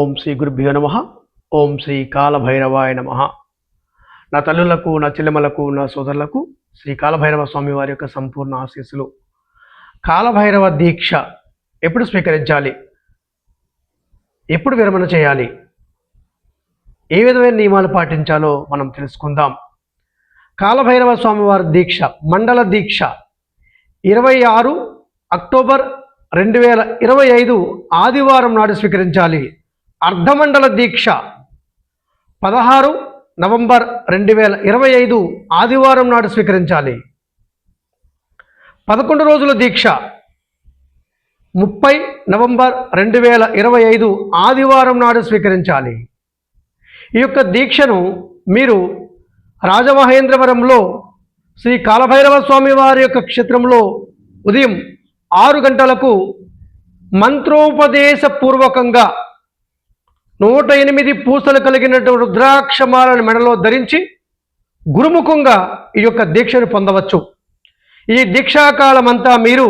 ఓం శ్రీ గురుభ్యో నమ. ఓం శ్రీ కాలభైరవాయ నమ. నా తల్లులకు నా చెల్లెమలకు నా సోదరులకు శ్రీ కాలభైరవ స్వామి వారి యొక్క సంపూర్ణ ఆశీస్సులు. కాలభైరవ దీక్ష ఎప్పుడు స్వీకరించాలి? ఎప్పుడు విరమణ చేయాలి? ఏ విధమైన నియమాలు పాటించాలో మనం తెలుసుకుందాం. కాలభైరవ స్వామివారి దీక్ష మండల దీక్ష ఇరవై ఆరు అక్టోబర్ రెండు వేల ఇరవై ఐదు ఆదివారం నాడు స్వీకరించాలి. అర్ధమండల దీక్ష. పదహారు నవంబర్ రెండు వేల ఇరవై ఐదు ఆదివారం నాడు స్వీకరించాలి. పదకొండు రోజుల దీక్ష. ముప్పై నవంబర్ రెండు వేల ఇరవై ఐదు ఆదివారం నాడు స్వీకరించాలి. ఈ యొక్క దీక్షను మీరు రాజమహేంద్రవరంలో శ్రీ కాలభైరవ స్వామి వారి యొక్క క్షేత్రంలో ఉదయం ఆరు గంటలకు మంత్రోపదేశపూర్వకంగా నూట ఎనిమిది పూసలు కలిగినటువంటి రుద్రాక్షమాలను మెడలో ధరించి గురుముఖంగా ఈ యొక్క దీక్షను పొందవచ్చు. ఈ దీక్షాకాలం అంతా మీరు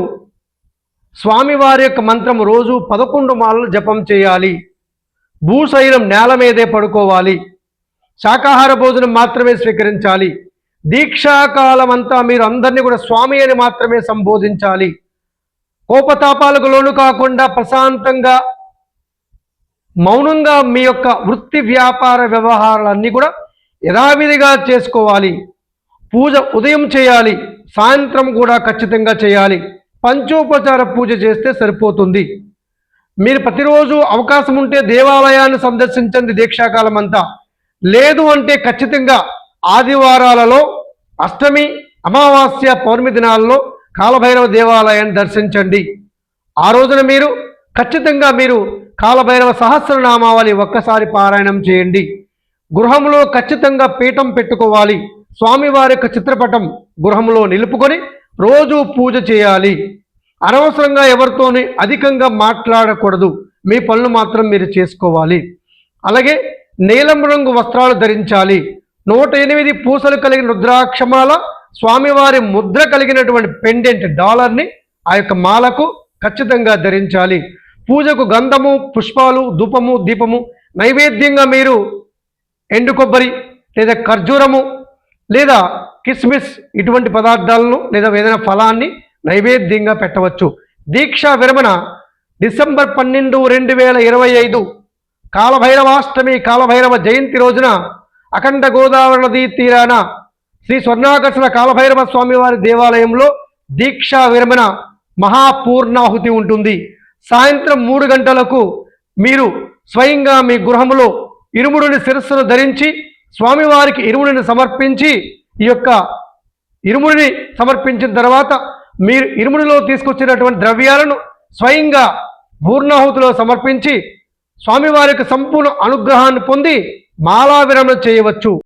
స్వామివారి యొక్క మంత్రం రోజు పదకొండు మాలలు జపం చేయాలి. భూశైలం నేల మీదే పడుకోవాలి. శాకాహార భోజనం మాత్రమే స్వీకరించాలి. దీక్షాకాలం అంతా మీరు అందరినీ కూడా స్వామి అని మాత్రమే సంబోధించాలి. కోపతాపాలకు లోను కాకుండా ప్రశాంతంగా మౌనంగా మీ యొక్క వృత్తి వ్యాపార వ్యవహారాలన్నీ కూడా యథావిధిగా చేసుకోవాలి. పూజ ఉదయం చేయాలి సాయంత్రం కూడా ఖచ్చితంగా చేయాలి. పంచోపచార పూజ చేస్తే సరిపోతుంది. మీరు ప్రతిరోజు అవకాశం ఉంటే దేవాలయాన్ని సందర్శించండి దీక్షాకాలం అంతా. లేదు అంటే ఖచ్చితంగా ఆదివారాలలో అష్టమి అమావాస్య పౌర్ణమి దినాల్లో కాలభైరవ దేవాలయాన్ని దర్శించండి. ఆ రోజున మీరు ఖచ్చితంగా మీరు కాలభైరవ సహస్రనామావళి ఒక్కసారి పారాయణం చేయండి. గృహంలో ఖచ్చితంగా పీఠం పెట్టుకోవాలి. స్వామివారి యొక్క చిత్రపటం గృహంలో నిలుపుకొని రోజు పూజ చేయాలి. అనవసరంగా ఎవరితోని అధికంగా మాట్లాడకూడదు. మీ పనులు మాత్రం మీరు చేసుకోవాలి. అలాగే నీలం రంగు వస్త్రాలు ధరించాలి. నూట ఎనిమిది పూసలు కలిగిన రుద్రాక్షమాల స్వామివారి ముద్ర కలిగినటువంటి పెండెంట్ డాలర్ని ఆ యొక్క మాలకు ఖచ్చితంగా ధరించాలి. పూజకు గంధము పుష్పాలు ధూపము దీపము నైవేద్యంగా మీరు ఎండు కొబ్బరి లేదా ఖర్జూరము లేదా కిస్మిస్ ఇటువంటి పదార్థాలను లేదా ఏదైనా ఫలాన్ని నైవేద్యంగా పెట్టవచ్చు. దీక్షా విరమణ డిసెంబర్ పన్నెండు రెండు వేల ఇరవై ఐదు కాలభైరవాష్టమి కాలభైరవ జయంతి రోజున అఖండ గోదావరి నదీ తీరాన శ్రీ స్వర్ణాకర్షణ కాలభైరవ స్వామివారి దేవాలయంలో దీక్షా విరమణ మహాపూర్ణాహుతి ఉంటుంది. సాయంత్రం మూడు గంటలకు మీరు స్వయంగా మీ గృహములో ఇరుముడిని శిరస్సును ధరించి స్వామివారికి ఇరుముడిని సమర్పించి ఈ యొక్క ఇరుముడిని సమర్పించిన తర్వాత మీరు ఇరుముడిలో తీసుకొచ్చినటువంటి ద్రవ్యాలను స్వయంగా పూర్ణాహుతిలో సమర్పించి స్వామివారికి సంపూర్ణ అనుగ్రహాన్ని పొంది మాలా విరమణ చేయవచ్చు.